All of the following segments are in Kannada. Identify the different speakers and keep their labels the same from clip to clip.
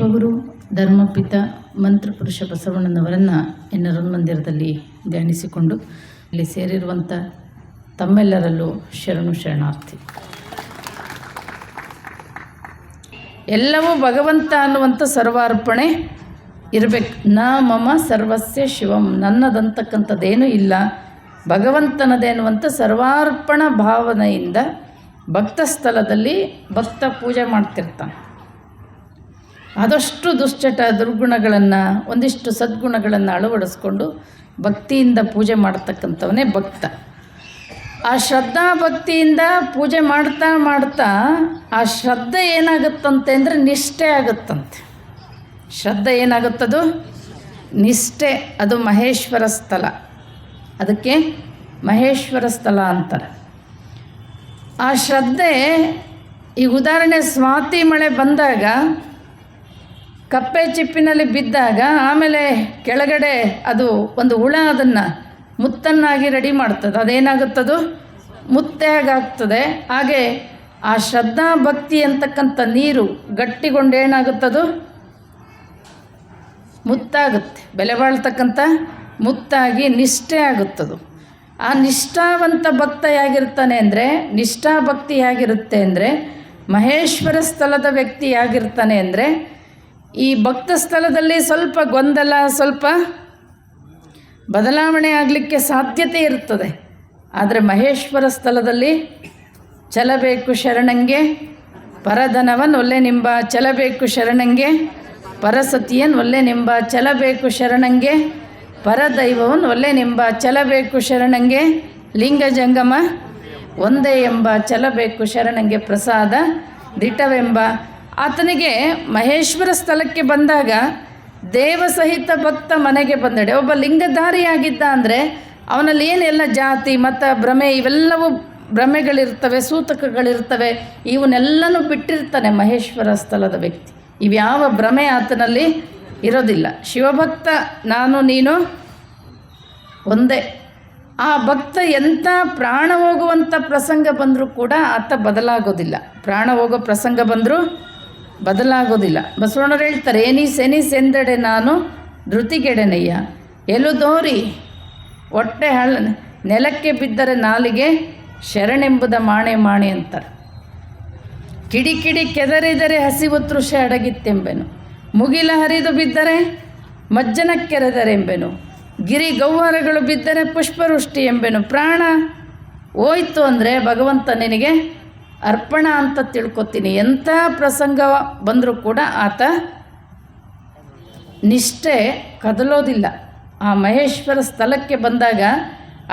Speaker 1: ವಿಶ್ವಗುರು ಧರ್ಮಪಿತ ಮಂತ್ರಪುರುಷ ಬಸವಣ್ಣನವರನ್ನು ಎನ್ನರನ್ ಮಂದಿರದಲ್ಲಿ ಧ್ಯಾನಿಸಿಕೊಂಡು ಇಲ್ಲಿ ಸೇರಿರುವಂಥ ತಮ್ಮೆಲ್ಲರಲ್ಲೂ ಶರಣು ಶರಣಾರ್ಥಿ. ಎಲ್ಲವೂ ಭಗವಂತ ಅನ್ನುವಂಥ ಸರ್ವಾರ್ಪಣೆ ಇರಬೇಕು. ನ ಮಮ ಸರ್ವಸ್ಯ ಶಿವಂ. ನನ್ನದಂತಕ್ಕಂಥದ್ದೇನೂ ಇಲ್ಲ. ಭಗವಂತನದೇ ಅನ್ನುವಂಥ ಸರ್ವಾರ್ಪಣ ಭಾವನೆಯಿಂದ ಭಕ್ತ ಸ್ಥಳದಲ್ಲಿ ಭಕ್ತ ಪೂಜೆ ಮಾಡ್ತಿರ್ತಾನೆ. ಆದಷ್ಟು ದುಶ್ಚಟ ದುರ್ಗುಣಗಳನ್ನು, ಒಂದಿಷ್ಟು ಸದ್ಗುಣಗಳನ್ನು ಅಳವಡಿಸ್ಕೊಂಡು ಭಕ್ತಿಯಿಂದ ಪೂಜೆ ಮಾಡ್ತಕ್ಕಂಥವನೇ ಭಕ್ತ. ಆ ಶ್ರದ್ಧಾ ಭಕ್ತಿಯಿಂದ ಪೂಜೆ ಮಾಡ್ತಾ ಮಾಡ್ತಾ ಆ ಶ್ರದ್ಧೆ ಏನಾಗುತ್ತಂತೆ ಅಂದರೆ ನಿಷ್ಠೆ ಆಗುತ್ತಂತೆ. ಶ್ರದ್ಧೆ ಏನಾಗುತ್ತದು? ನಿಷ್ಠೆ, ಅದು ಮಹೇಶ್ವರ ಸ್ಥಳ. ಅದಕ್ಕೆ ಮಹೇಶ್ವರ ಸ್ಥಳ ಅಂತಾರೆ. ಆ ಶ್ರದ್ಧೆ, ಈ ಉದಾಹರಣೆ ಸ್ವಾತಿ ಮಳೆ ಬಂದಾಗ ಕಪ್ಪೆ ಚಿಪ್ಪಿನಲ್ಲಿ ಬಿದ್ದಾಗ ಆಮೇಲೆ ಕೆಳಗಡೆ ಅದು ಒಂದು ಹುಳ ಅದನ್ನು ಮುತ್ತನ್ನಾಗಿ ರೆಡಿ ಮಾಡ್ತದೆ. ಅದೇನಾಗುತ್ತದು? ಮುತ್ತೆಯಾಗಾಗ್ತದೆ. ಹಾಗೆ ಆ ಶ್ರದ್ಧಾ ಭಕ್ತಿ ಅಂತಕ್ಕಂಥ ನೀರು ಗಟ್ಟಿಗೊಂಡು ಏನಾಗುತ್ತದು? ಮುತ್ತಾಗುತ್ತೆ. ಬೆಲೆ ಬಾಳ್ತಕ್ಕಂಥ ಮುತ್ತಾಗಿ ನಿಷ್ಠೆ ಆಗುತ್ತದು. ಆ ನಿಷ್ಠಾವಂತ ಭಕ್ತ ಹೇಗಿರ್ತಾನೆ ಅಂದರೆ, ನಿಷ್ಠಾ ಭಕ್ತಿ ಹೇಗಿರುತ್ತೆ ಅಂದರೆ, ಮಹೇಶ್ವರ ಸ್ಥಳದ ವ್ಯಕ್ತಿ ಹೇಗಿರ್ತಾನೆ ಅಂದರೆ ಈ ಭಕ್ತ ಸ್ಥಳದಲ್ಲಿ ಸ್ವಲ್ಪ ಗೊಂದಲ, ಸ್ವಲ್ಪ ಬದಲಾವಣೆ ಆಗಲಿಕ್ಕೆ ಸಾಧ್ಯತೆ ಇರ್ತದೆ ಆದರೆ ಮಹೇಶ್ವರ ಸ್ಥಳದಲ್ಲಿ ಚಲಬೇಕು ಶರಣಂಗೆ, ಪರಧನವನ್ ಒಲ್ಲೆ ನಿಂಬ, ಚಲಬೇಕು ಶರಣಂಗೆ, ಪರಸತಿಯನ್ ನಿಂಬ, ಚಲಬೇಕು ಶರಣಂಗೆ, ಪರದೈವವನ್ ಒಲ್ಲೆ ನಿಂಬ, ಚಲಬೇಕು ಶರಣಂಗೆ, ಲಿಂಗ ಜಂಗಮ ಒಂದೇ ಎಂಬ, ಚಲಬೇಕು ಶರಣಂಗೆ ಪ್ರಸಾದ ದಿಟವೆಂಬ ಆತನಿಗೆ ಮಹೇಶ್ವರ ಸ್ಥಳಕ್ಕೆ ಬಂದಾಗ ದೇವ ಸಹಿತ ಭಕ್ತ ಮನೆಗೆ ಬಂದಡೆ. ಒಬ್ಬ ಲಿಂಗಧಾರಿಯಾಗಿದ್ದ ಅಂದರೆ ಅವನಲ್ಲಿ ಏನೆಲ್ಲ ಜಾತಿ, ಮತ, ಭ್ರಮೆ, ಇವೆಲ್ಲವೂ ಭ್ರಮೆಗಳಿರ್ತವೆ, ಸೂತಕಗಳಿರ್ತವೆ, ಇವನ್ನೆಲ್ಲನೂ ಬಿಟ್ಟಿರ್ತಾನೆ ಮಹೇಶ್ವರ ಸ್ಥಳದ ವ್ಯಕ್ತಿ. ಇವ್ಯಾವ ಭ್ರಮೆ ಆತನಲ್ಲಿ ಇರೋದಿಲ್ಲ. ಶಿವಭಕ್ತ ನಾನು, ನೀನು ಒಂದೇ. ಆ ಭಕ್ತ ಎಂಥ ಪ್ರಾಣ ಹೋಗುವಂಥ ಪ್ರಸಂಗ ಬಂದರೂ ಕೂಡ ಆತ ಬದಲಾಗೋದಿಲ್ಲ. ಪ್ರಾಣ ಹೋಗೋ ಪ್ರಸಂಗ ಬಂದರೂ ಬದಲಾಗೋದಿಲ್ಲ. ಬಸವಣ್ಣರು ಹೇಳ್ತಾರೆ, ಏನೀ ಎನಿಸ್ ಎಂದೆಡೆ ನಾನು ಧೃತಿಗೆಡೆನಯ್ಯ. ಎಲುದೋರಿ ಹೊಟ್ಟೆ ಹಳ್ಳ ನೆಲಕ್ಕೆ ಬಿದ್ದರೆ ನಾಲಿಗೆ ಶರಣೆಂಬುದ ಮಾಣೆ ಮಾಣೆ ಅಂತಾರೆ. ಕಿಡಿ ಕಿಡಿ ಕೆದರಿದರೆ ಹಸಿವು ತೃಷೆ ಅಡಗಿತ್ತೆಂಬೆನು. ಮುಗಿಲ ಹರಿದು ಬಿದ್ದರೆ ಮಜ್ಜನ ಕೆರೆದರೆಂಬೆನು. ಗಿರಿ ಗೌಹರಗಳು ಬಿದ್ದರೆ ಪುಷ್ಪವೃಷ್ಟಿ ಎಂಬೆನು. ಪ್ರಾಣ ಹೋಯ್ತು ಅಂದರೆ ಭಗವಂತ ನಿನಗೆ ಅರ್ಪಣ ಅಂತ ತಿಳ್ಕೊತೀನಿ. ಎಂಥ ಪ್ರಸಂಗ ಬಂದರೂ ಕೂಡ ಆತ ನಿಷ್ಠೆ ಕದಲೋದಿಲ್ಲ. ಆ ಮಹೇಶ್ವರ ಸ್ಥಳಕ್ಕೆ ಬಂದಾಗ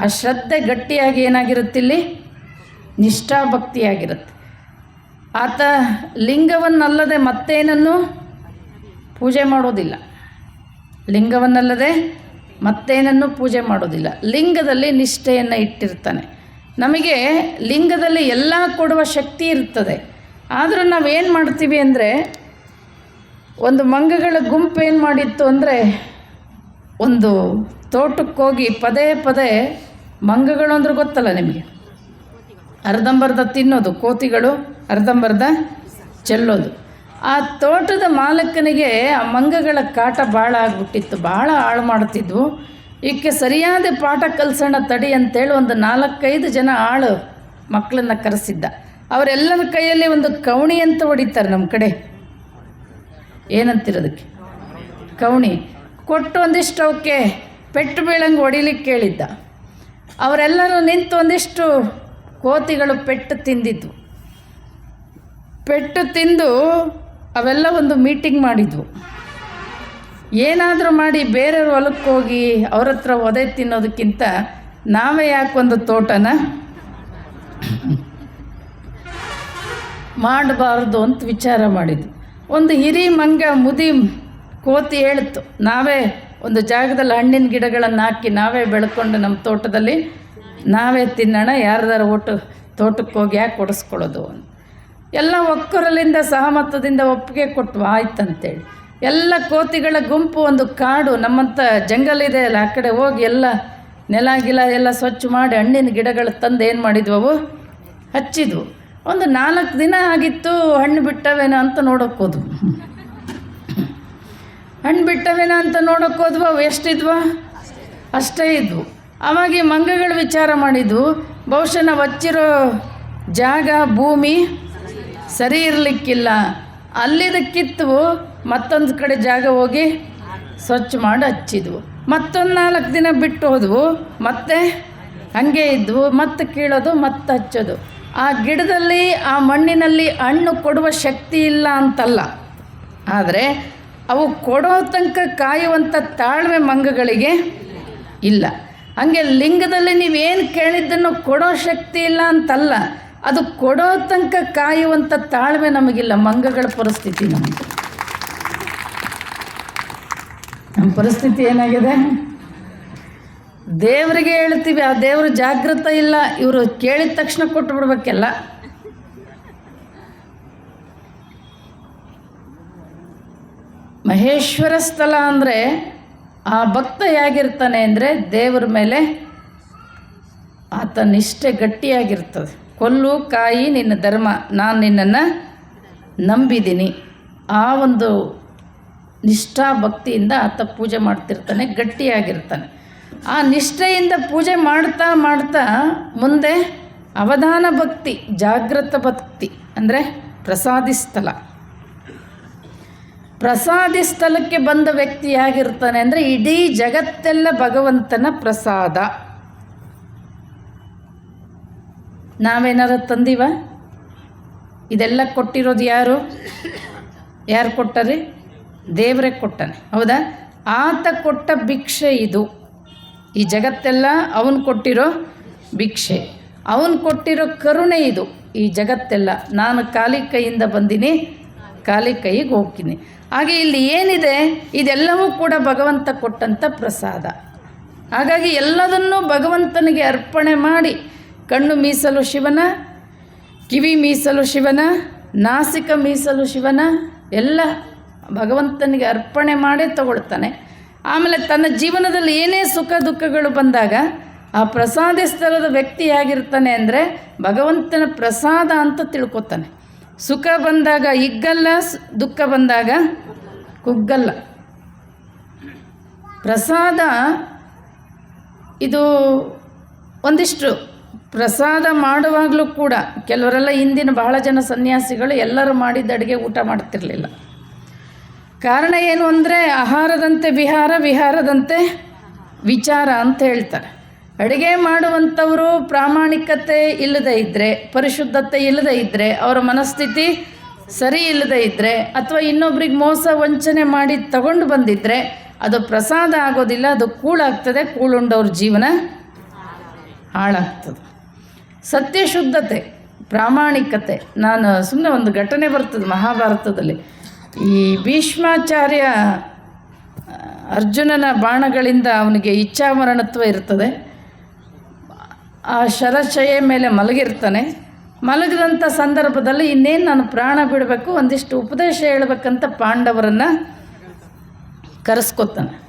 Speaker 1: ಆ ಶ್ರದ್ಧೆ ಗಟ್ಟಿಯಾಗಿ ಏನಾಗಿರುತ್ತಿಲ್ಲಿ ನಿಷ್ಠಾಭಕ್ತಿಯಾಗಿರುತ್ತೆ. ಆತ ಲಿಂಗವನ್ನಲ್ಲದೆ ಮತ್ತೇನನ್ನು ಪೂಜೆ ಮಾಡೋದಿಲ್ಲ. ಲಿಂಗವನ್ನಲ್ಲದೆ ಮತ್ತೇನನ್ನು ಪೂಜೆ ಮಾಡೋದಿಲ್ಲ. ಲಿಂಗದಲ್ಲಿ ನಿಷ್ಠೆಯನ್ನು ಇಟ್ಟಿರ್ತಾನೆ. ನಮಗೆ ಲಿಂಗದಲ್ಲಿ ಎಲ್ಲ ಕೊಡುವ ಶಕ್ತಿ ಇರ್ತದೆ. ಆದರೂ ನಾವೇನು ಮಾಡ್ತೀವಿ ಅಂದರೆ, ಒಂದು ಮಂಗಗಳ ಗುಂಪು ಏನು ಮಾಡಿತ್ತು ಅಂದರೆ, ಒಂದು ತೋಟಕ್ಕೆ ಹೋಗಿ ಪದೇ ಪದೇ ಮಂಗಗಳು ಅಂದ್ರೆ ಗೊತ್ತಲ್ಲ ನಿಮಗೆ? ಅರ್ಧಂಬರ್ಧ ತಿನ್ನೋದು, ಕೋತಿಗಳು ಅರ್ಧಂಬರ್ಧ ಚೆಲ್ಲೋದು. ಆ ತೋಟದ ಮಾಲಕನಿಗೆ ಆ ಮಂಗಗಳ ಕಾಟ ಭಾಳ ಆಗ್ಬಿಟ್ಟಿತ್ತು ಭಾಳ ಹಾಳು ಮಾಡ್ತಿದ್ವು. ಈಕೆ ಸರಿಯಾದ ಪಾಠ ಕಲಿಸೋಣ ತಡಿ ಅಂತೇಳಿ ಒಂದು ನಾಲ್ಕೈದು ಜನ ಆಳು ಮಕ್ಕಳನ್ನ ಕರೆಸಿದ್ದ. ಅವರೆಲ್ಲರ ಕೈಯಲ್ಲಿ ಒಂದು ಕವಣಿ ಅಂತ ಹೊಡಿತಾರೆ ನಮ್ಮ ಕಡೆ. ಏನಂತಿರೋದಕ್ಕೆ ಕವಣಿ ಕೊಟ್ಟು ಒಂದಿಷ್ಟು ಅವಕ್ಕೆ ಪೆಟ್ಟು ಬೀಳಂಗೆ ಹೊಡಿಲಿಕ್ಕೆ ಕೇಳಿದ್ದ. ಅವರೆಲ್ಲರೂ ನಿಂತು ಒಂದಿಷ್ಟು ಕೋತಿಗಳು ಪೆಟ್ಟು ತಿಂದಿದ್ವು. ಪೆಟ್ಟು ತಿಂದು ಅವೆಲ್ಲ ಒಂದು ಮೀಟಿಂಗ್ ಮಾಡಿದ್ವು. ಏನಾದರೂ ಮಾಡಿ ಬೇರೆಯವ್ರ ಹೊಲಕ್ಕೆ ಹೋಗಿ ಅವ್ರ ಹತ್ರ ಒದೆ ತಿನ್ನೋದಕ್ಕಿಂತ ನಾವೇ ಯಾಕೆ ಒಂದು ತೋಟನ ಮಾಡಬಾರ್ದು ಅಂತ ವಿಚಾರ ಮಾಡಿದ್ವಿ ಒಂದು ಹಿರಿ ಮಂಗ ಮುದಿ ಕೋತಿ ಹೇಳ್ತು, ನಾವೇ ಒಂದು ಜಾಗದಲ್ಲಿ ಹಣ್ಣಿನ ಗಿಡಗಳನ್ನು ಹಾಕಿ ನಾವೇ ಬೆಳ್ಕೊಂಡು ನಮ್ಮ ತೋಟದಲ್ಲಿ ನಾವೇ ತಿನ್ನೋಣ, ಯಾರ್ದಾರ ಒಟ್ಟು ತೋಟಕ್ಕೆ ಹೋಗಿ ಯಾಕೆ ಕೊಡಿಸ್ಕೊಳ್ಳೋದು ಎಲ್ಲ ಒಕ್ಕರಲ್ಲಿಂದ ಸಹಮತದಿಂದ ಒಪ್ಪಿಗೆ ಕೊಟ್ಟು ಆಯ್ತಂತೇಳಿ. ಎಲ್ಲ ಕೋತಿಗಳ ಗುಂಪು ಒಂದು ಕಾಡು ನಮ್ಮಂಥ ಜಂಗಲ್ ಇದೆ ಅಲ್ಲ, ಆ ಕಡೆ ಹೋಗಿ ಎಲ್ಲ ನೆಲ ಗಿಲ ಎಲ್ಲ ಸ್ವಚ್ಛ ಮಾಡಿ ಹಣ್ಣಿನ ಗಿಡಗಳು ತಂದು ಏನು ಮಾಡಿದ್ವು ಅವು ಹಚ್ಚಿದ್ವು. ಒಂದು ನಾಲ್ಕು ದಿನ ಆಗಿತ್ತು, ಹಣ್ಣು ಬಿಟ್ಟವೇನೋ ಅಂತ ನೋಡೋಕ್ಕೋದ್ವು ಹಣ್ಣು ಬಿಟ್ಟವೇನೋ ಅಂತ ನೋಡೋಕ್ಕೋದ್ವು ಅವು ಎಷ್ಟಿದ್ವು? ಅಷ್ಟೇ ಇದ್ವು. ಅವಾಗ ಈ ಮಂಗಗಳು ವಿಚಾರ ಮಾಡಿದ್ವು. ಬಹುಶಃ ನಾವು ಹಚ್ಚಿರೋ ಜಾಗ, ಭೂಮಿ ಸರಿ ಇರಲಿಕ್ಕಿಲ್ಲ. ಅಲ್ಲಿದ ಕಿತ್ತು ಮತ್ತೊಂದು ಕಡೆ ಜಾಗ ಹೋಗಿ ಸ್ವಚ್ಛ ಮಾಡಿ ಹಚ್ಚಿದ್ವು. ಮತ್ತೊಂದು ನಾಲ್ಕು ದಿನ ಬಿಟ್ಟು ಹೋದವು. ಮತ್ತೆ ಹಾಗೆ ಇದ್ವು. ಮತ್ತೆ ಕೀಳೋದು, ಮತ್ತೆ ಹಚ್ಚೋದು. ಆ ಗಿಡದಲ್ಲಿ, ಆ ಮಣ್ಣಿನಲ್ಲಿ ಹಣ್ಣು ಕೊಡುವ ಶಕ್ತಿ ಇಲ್ಲ ಅಂತಲ್ಲ. ಆದರೆ ಅವು ಕೊಡೋ ತನಕ ಕಾಯುವಂಥ ತಾಳ್ಮೆ ಮಂಗಗಳಿಗೆ ಇಲ್ಲ. ಹಾಗೆ ಲಿಂಗದಲ್ಲಿ ನೀವೇನು ಕೇಳಿದ್ದನ್ನು ಕೊಡೋ ಶಕ್ತಿ ಇಲ್ಲ ಅಂತಲ್ಲ. ಅದು ಕೊಡೋ ತನಕ ಕಾಯುವಂಥ ತಾಳ್ಮೆ ನಮಗಿಲ್ಲ. ಮಂಗಗಳ ಪರಿಸ್ಥಿತಿ ನಮಗೆ ನಮ್ಮ ಪರಿಸ್ಥಿತಿ ಏನಾಗಿದೆ? ದೇವರಿಗೆ ಹೇಳ್ತೀವಿ, ಆ ದೇವರು ಜಾಗೃತ ಇಲ್ಲ, ಇವರು ಕೇಳಿದ ತಕ್ಷಣ ಕೊಟ್ಟು ಬಿಡ್ಬೇಕೆಲ್ಲ. ಮಹೇಶ್ವರ ಸ್ಥಳ ಅಂದರೆ ಆ ಭಕ್ತ ಹೇಗಿರ್ತಾನೆ ಅಂದರೆ ದೇವರ ಮೇಲೆ ಆತ ನಿಷ್ಠೆ ಗಟ್ಟಿಯಾಗಿರ್ತದೆ. ಕೊಲ್ಲು, ಕಾಯಿ ನಿನ್ನ ಧರ್ಮ, ನಾನು ನಿನ್ನನ್ನು ನಂಬಿದ್ದೀನಿ ಆ ಒಂದು ನಿಷ್ಠಾ ಭಕ್ತಿಯಿಂದ ಆತ ಪೂಜೆ ಮಾಡ್ತಿರ್ತಾನೆ, ಗಟ್ಟಿಯಾಗಿರ್ತಾನೆ. ಆ ನಿಷ್ಠೆಯಿಂದ ಪೂಜೆ ಮಾಡ್ತಾ ಮಾಡ್ತಾ ಮುಂದೆ ಅವಧಾನ ಭಕ್ತಿ ಜಾಗೃತ ಭಕ್ತಿ ಅಂದರೆ ಪ್ರಸಾದಿ ಸ್ಥಳ. ಪ್ರಸಾದಿ ಸ್ಥಳಕ್ಕೆ ಬಂದ ವ್ಯಕ್ತಿ ಹೇಗಿರ್ತಾನೆ ಅಂದರೆ ಇಡೀ ಜಗತ್ತೆಲ್ಲ ಭಗವಂತನ ಪ್ರಸಾದ. ನಾವೇನಾರ ತಂದೀವ? ಇದೆಲ್ಲ ಕೊಟ್ಟಿರೋದು ಯಾರು? ಯಾರು ಕೊಟ್ಟರಿ? ದೇವರೇ ಕೊಟ್ಟನೆ. ಹೌದಾ? ಆತ ಕೊಟ್ಟ ಭಿಕ್ಷೆ ಇದು. ಈ ಜಗತ್ತೆಲ್ಲ ಅವನು ಕೊಟ್ಟಿರೋ ಭಿಕ್ಷೆ. ಅವನು ಕೊಟ್ಟಿರೋ ಕರುಣೆ ಇದು. ಈ ಜಗತ್ತೆಲ್ಲ. ನಾನು ಖಾಲಿ ಕೈಯಿಂದ ಬಂದೀನಿ, ಖಾಲಿ ಕೈಗೆ ಹೋಗ್ತೀನಿ. ಹಾಗೆ ಇಲ್ಲಿ ಏನಿದೆ? ಇದೆಲ್ಲವೂ ಕೂಡ ಭಗವಂತ ಕೊಟ್ಟಂಥ ಪ್ರಸಾದ. ಹಾಗಾಗಿ ಎಲ್ಲದನ್ನೂ ಭಗವಂತನಿಗೆ ಅರ್ಪಣೆ ಮಾಡಿ, ಕಣ್ಣು ಮೀಸಲು ಶಿವನ, ಕಿವಿ ಮೀಸಲು ಶಿವನ, ನಾಸಿಕ ಮೀಸಲು ಶಿವನ, ಎಲ್ಲ ಭಗವಂತನಿಗೆ ಅರ್ಪಣೆ ಮಾಡೇ ತಗೊಳ್ತಾನೆ. ಆಮೇಲೆ ತನ್ನ ಜೀವನದಲ್ಲಿ ಏನೇ ಸುಖ ದುಃಖಗಳು ಬಂದಾಗ ಆ ಪ್ರಸಾದ ಸ್ಥಳದ ವ್ಯಕ್ತಿ ಹೇಗಿರ್ತಾನೆ ಅಂದರೆ ಭಗವಂತನ ಪ್ರಸಾದ ಅಂತ ತಿಳ್ಕೊತಾನೆ. ಸುಖ ಬಂದಾಗ ಹಿಗ್ಗಲ್ಲ, ದುಃಖ ಬಂದಾಗ ಕುಗ್ಗಲ್ಲ. ಪ್ರಸಾದ ಇದು ಒಂದಿಷ್ಟು ಪ್ರಸಾದ ಮಾಡುವಾಗಲೂ ಕೂಡ ಕೆಲವರೆಲ್ಲ ಇಂದಿನ ಬಹಳ ಜನ ಸನ್ಯಾಸಿಗಳು ಎಲ್ಲರೂ ಮಾಡಿದ ಅಡುಗೆ ಊಟ ಮಾಡ್ತಿರಲಿಲ್ಲ. ಕಾರಣ ಏನು ಅಂದರೆ ಆಹಾರದಂತೆ ವಿಹಾರ, ವಿಹಾರದಂತೆ ವಿಚಾರ ಅಂತ ಹೇಳ್ತಾರೆ. ಅಡುಗೆ ಮಾಡುವಂಥವರು ಪ್ರಾಮಾಣಿಕತೆ ಇಲ್ಲದೆ ಇದ್ದರೆ ಪರಿಶುದ್ಧತೆ ಇಲ್ಲದೆ ಇದ್ದರೆ ಅವರ ಮನಸ್ಥಿತಿ ಸರಿ ಇಲ್ಲದೆ ಇದ್ದರೆ ಅಥವಾ ಇನ್ನೊಬ್ರಿಗೆ ಮೋಸ, ವಂಚನೆ ಮಾಡಿ ತಗೊಂಡು ಬಂದಿದ್ದರೆ ಅದು ಪ್ರಸಾದ ಆಗೋದಿಲ್ಲ, ಅದು ಕೂಳಾಗ್ತದೆ, ಕೂಳುಂಡವ್ರ ಜೀವನ ಹಾಳಾಗ್ತದೆ. ಸತ್ಯಶುದ್ಧತೆ, ಪ್ರಾಮಾಣಿಕತೆ. ನಾನು ಸುಮ್ಮನೆ ಒಂದು ಘಟನೆ ಬರ್ತದೆ ಮಹಾಭಾರತದಲ್ಲಿ. ಈ ಭೀಷ್ಮಾಚಾರ್ಯ ಅರ್ಜುನನ ಬಾಣಗಳಿಂದ ಅವನಿಗೆ ಇಚ್ಛಾಮರಣತ್ವ ಇರ್ತದೆ. ಆ ಶರಶಯ ಮೇಲೆ ಮಲಗಿರ್ತಾನೆ. ಮಲಗಿದಂಥ ಸಂದರ್ಭದಲ್ಲಿ ಇನ್ನೇನು ನಾನು ಪ್ರಾಣ ಬಿಡಬೇಕು, ಒಂದಿಷ್ಟು ಉಪದೇಶ ಹೇಳಬೇಕಂತ ಪಾಂಡವರನ್ನು ಕರೆಸ್ಕೊತಾನೆ.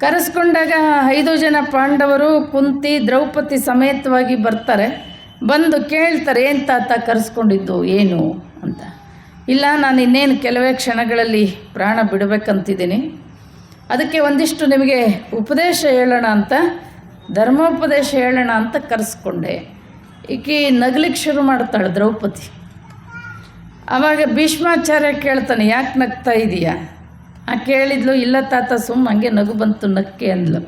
Speaker 1: ಕರೆಸ್ಕೊಂಡಾಗ ಐದು ಜನ ಪಾಂಡವರು ಕುಂತಿ, ದ್ರೌಪದಿ ಸಮೇತವಾಗಿ ಬರ್ತಾರೆ. ಬಂದು ಕೇಳ್ತಾರೆ, ಏನು ತಾತ ಕರೆಸ್ಕೊಂಡಿದ್ದು? ಏನು? ಅಂತ. ಇಲ್ಲ, ನಾನು ಇನ್ನೇನು ಕೆಲವೇ ಕ್ಷಣಗಳಲ್ಲಿ ಪ್ರಾಣ ಬಿಡಬೇಕಂತಿದ್ದೀನಿ. ಅದಕ್ಕೆ ಒಂದಿಷ್ಟು ನಿಮಗೆ ಉಪದೇಶ ಹೇಳೋಣ ಅಂತ, ಧರ್ಮೋಪದೇಶ ಹೇಳೋಣ ಅಂತ ಕರೆಸ್ಕೊಂಡೆ. ಈಕೆ ನಗ್ಲಿಕ್ಕೆ ಶುರು ಮಾಡ್ತಾಳೆ ದ್ರೌಪದಿ. ಆವಾಗ ಭೀಷ್ಮಾಚಾರ್ಯ ಕೇಳ್ತಾನೆ, ಯಾಕೆ ನಗ್ತಾ ಇದೀಯಾ? ಆ ಕೇಳಿದ್ಲು, ಇಲ್ಲ ತಾತ ಸುಮ್ಮ ಹಂಗೆ ನಗು ಬಂತು ನಕ್ಕೆ ಅಂದ್ಲು.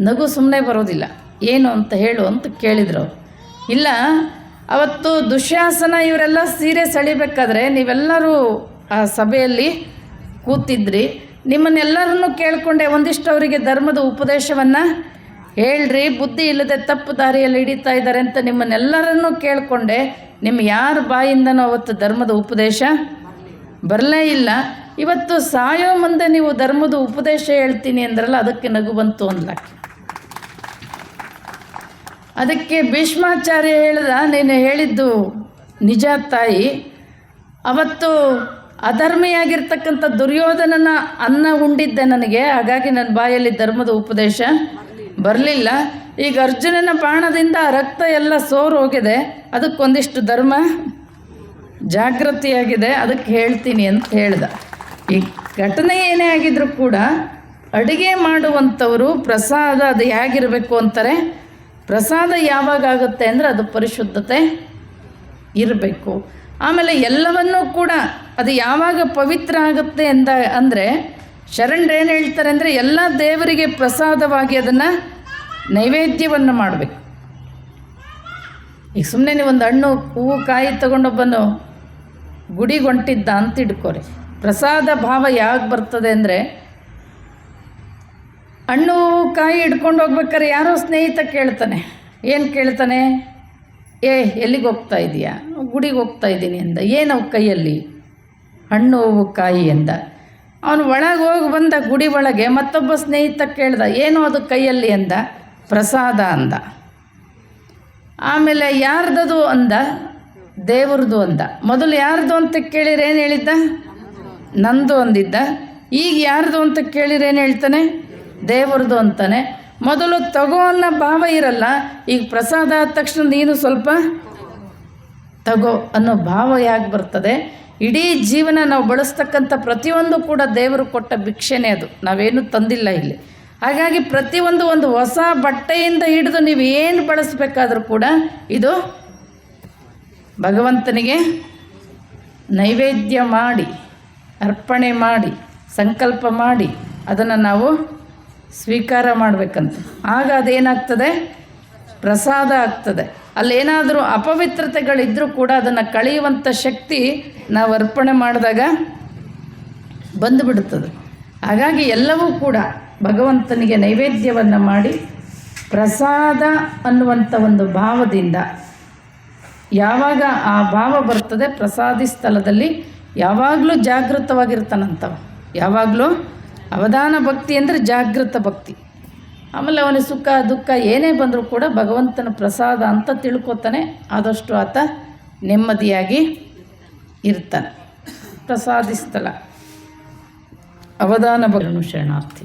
Speaker 1: ನಗು ಸುಮ್ಮನೆ ಬರೋದಿಲ್ಲ, ಏನು ಅಂತ ಹೇಳು ಅಂತ ಕೇಳಿದ್ರು ಇಲ್ಲ ಅವತ್ತು ದುಶ್ಯಾಸನ ಇವರೆಲ್ಲ ಸೀರೆ ಸೆಳಿಬೇಕಾದ್ರೆ ನೀವೆಲ್ಲರೂ, ಆ, ಸಭೆಯಲ್ಲಿ ಕೂತಿದ್ರಿ. ನಿಮ್ಮನ್ನೆಲ್ಲರನ್ನು ಕೇಳಿಕೊಂಡೆ ಒಂದಿಷ್ಟು ಅವರಿಗೆ ಧರ್ಮದ ಉಪದೇಶವನ್ನು ಹೇಳ್ರಿ. ಬುದ್ಧಿ ಇಲ್ಲದೆ ತಪ್ಪು ದಾರಿಯಲ್ಲಿ ಹಿಡಿತಾ ಇದ್ದಾರೆ ಅಂತ ನಿಮ್ಮನ್ನೆಲ್ಲರನ್ನೂ ಕೇಳಿಕೊಂಡೆ. ನಿಮ್ಮ ಯಾರ ಬಾಯಿಂದನೂ ಅವತ್ತು ಧರ್ಮದ ಉಪದೇಶ ಬರಲೇ ಇಲ್ಲ. ಇವತ್ತು ಸಾಯೋ ಮುಂದೆ ನೀವು ಧರ್ಮದ ಉಪದೇಶ ಹೇಳ್ತೀನಿ ಅಂದ್ರಲ್ಲ, ಅದಕ್ಕೆ ನಗು ಬಂತು ಅಂದ್ಲಾಕೆ ಅದಕ್ಕೆ ಭೀಷ್ಮಾಚಾರ್ಯ ಹೇಳಿದ, ನೀನು ಹೇಳಿದ್ದು ನಿಜ ತಾಯಿ. ಅವತ್ತು ಅಧರ್ಮಿಯಾಗಿರ್ತಕ್ಕಂಥ ದುರ್ಯೋಧನನ ಅನ್ನ ಉಂಡಿದ್ದೆ ನನಗೆ, ಹಾಗಾಗಿ ನನ್ನ ಬಾಯಲ್ಲಿ ಧರ್ಮದ ಉಪದೇಶ ಬರಲಿಲ್ಲ. ಈಗ ಅರ್ಜುನನ ಬಾಣದಿಂದ ರಕ್ತ ಎಲ್ಲ ಸೋರು ಹೋಗಿದೆ. ಅದಕ್ಕೊಂದಿಷ್ಟು ಧರ್ಮ ಜಾಗೃತಿಯಾಗಿದೆ ಅದಕ್ಕೆ ಹೇಳ್ತೀನಿ ಅಂತ ಹೇಳ್ದ. ಈ ಘಟನೆ ಏನೇ ಆಗಿದ್ರೂ ಕೂಡ ಅಡುಗೆ ಮಾಡುವಂಥವರು ಪ್ರಸಾದ ಅದು ಹೇಗಿರಬೇಕು ಅಂತಾರೆ ಪ್ರಸಾದ ಯಾವಾಗ ಆಗುತ್ತೆ ಅಂದರೆ ಅದು ಪರಿಶುದ್ಧತೆ ಇರಬೇಕು. ಆಮೇಲೆ ಎಲ್ಲವನ್ನೂ ಕೂಡ ಅದು ಯಾವಾಗ ಪವಿತ್ರ ಆಗುತ್ತೆ ಎಂದ ಅಂದರೆ ಶರಣರು ಏನು ಹೇಳ್ತಾರೆ ಅಂದರೆ ಎಲ್ಲ ದೇವರಿಗೆ ಪ್ರಸಾದವಾಗಿ ಅದನ್ನು ನೈವೇದ್ಯವನ್ನು ಮಾಡಬೇಕು. ಈಗ ಸುಮ್ಮನೆ ನೀವು ಒಂದು ಹಣ್ಣು ಹೂವು ಕಾಯಿ ತಗೊಂಡೊಬ್ಬನು ಗುಡಿಗೊಂಟಿದ್ದ ಅಂತ ಇಟ್ಕೋರಿ ಪ್ರಸಾದ ಭಾವ ಯಾವಾಗ ಬರ್ತದೆ ಅಂದರೆ ಹಣ್ಣು ಕಾಯಿ ಹಿಡ್ಕೊಂಡು ಹೋಗ್ಬೇಕಾರೆ ಯಾರೋ ಸ್ನೇಹಿತ ಕೇಳ್ತಾನೆ. ಏನು ಕೇಳ್ತಾನೆ? ಏ, ಎಲ್ಲಿಗೆ ಹೋಗ್ತಾ ಇದೆಯಾ? ಗುಡಿಗೆ ಹೋಗ್ತಾ ಇದ್ದೀನಿ ಅಂದ ಏನವು ಕೈಯಲ್ಲಿ? ಹಣ್ಣು ಕಾಯಿ ಅಂದ ಅವನು ಒಳಗೆ ಹೋಗಿ ಬಂದ ಗುಡಿ ಒಳಗೆ ಮತ್ತೊಬ್ಬ ಸ್ನೇಹಿತ ಕೇಳ್ದ, ಏನು ಅದು ಕೈಯಲ್ಲಿ ಅಂದ ಪ್ರಸಾದ ಅಂದ. ಆಮೇಲೆ ಯಾರ್ದದು ಅಂದ? ದೇವ್ರದ್ದು ಅಂದ. ಮೊದಲು ಯಾರ್ದು ಅಂತ ಕೇಳಿರೇನು ಹೇಳಿದ್ದ? ನಂದು ಅಂದಿದ್ದ. ಈಗ ಯಾರ್ದು ಅಂತ ಕೇಳಿರೇನು ಹೇಳ್ತಾನೆ? ದೇವ್ರದ್ದು ಅಂತಾನೆ. ಮೊದಲು ತಗೋ ಅನ್ನೋ ಭಾವ ಇರಲ್ಲ, ಈಗ ಪ್ರಸಾದ ಆದ ತಕ್ಷಣ ನೀನು ಸ್ವಲ್ಪ ತಗೋ ಅನ್ನೋ ಭಾವ ಯಾಕೆ ಬರ್ತದೆ? ಇಡೀ ಜೀವನ ನಾವು ಬಳಸ್ತಕ್ಕಂಥ ಪ್ರತಿಯೊಂದು ಕೂಡ ದೇವರು ಕೊಟ್ಟ ಭಿಕ್ಷೆನೇ ಅದು. ನಾವೇನು ತಂದಿಲ್ಲ ಇಲ್ಲಿ. ಹಾಗಾಗಿ ಪ್ರತಿಯೊಂದು ಒಂದು ಹೊಸ ಬಟ್ಟೆಯಿಂದ ಹಿಡಿದು ನೀವು ಏನು ಬಳಸಬೇಕಾದ್ರೂ ಕೂಡ ಇದು ಭಗವಂತನಿಗೆ ನೈವೇದ್ಯ ಮಾಡಿ, ಅರ್ಪಣೆ ಮಾಡಿ, ಸಂಕಲ್ಪ ಮಾಡಿ, ಅದನ್ನು ನಾವು ಸ್ವೀಕಾರ ಮಾಡಬೇಕಂತ. ಆಗ ಅದೇನಾಗ್ತದೆ? ಪ್ರಸಾದ ಆಗ್ತದೆ. ಅಲ್ಲೇನಾದರೂ ಅಪವಿತ್ರತೆಗಳಿದ್ದರೂ ಕೂಡ ಅದನ್ನು ಕಳೆಯುವಂಥ ಶಕ್ತಿ ನಾವು ಅರ್ಪಣೆ ಮಾಡಿದಾಗ ಬಂದುಬಿಡುತ್ತದೆ ಹಾಗಾಗಿ ಎಲ್ಲವೂ ಕೂಡ ಭಗವಂತನಿಗೆ ನೈವೇದ್ಯವನ್ನು ಮಾಡಿ ಪ್ರಸಾದ ಅನ್ನುವಂಥ ಒಂದು ಭಾವದಿಂದ ಯಾವಾಗ ಆ ಭಾವ ಬರ್ತದೆ ಪ್ರಸಾದಿ ಸ್ಥಳದಲ್ಲಿ ಯಾವಾಗಲೂ ಜಾಗೃತವಾಗಿರ್ತಾನಂತವ. ಯಾವಾಗಲೂ ಅವಧಾನ ಭಕ್ತಿ ಅಂದರೆ ಜಾಗೃತ ಭಕ್ತಿ. ಆಮೇಲೆ ಅವನಿಗೆ ಸುಖ, ದುಃಖ ಏನೇ ಬಂದರೂ ಕೂಡ ಭಗವಂತನ ಪ್ರಸಾದ ಅಂತ ತಿಳ್ಕೊತಾನೆ. ಆದಷ್ಟು ಆತ ನೆಮ್ಮದಿಯಾಗಿ ಇರ್ತಾನೆ. ಪ್ರಸಾದಿಸ್ತಲ ಅವಧಾನ ಭಗನು ಶರಣಾರ್ಥಿ.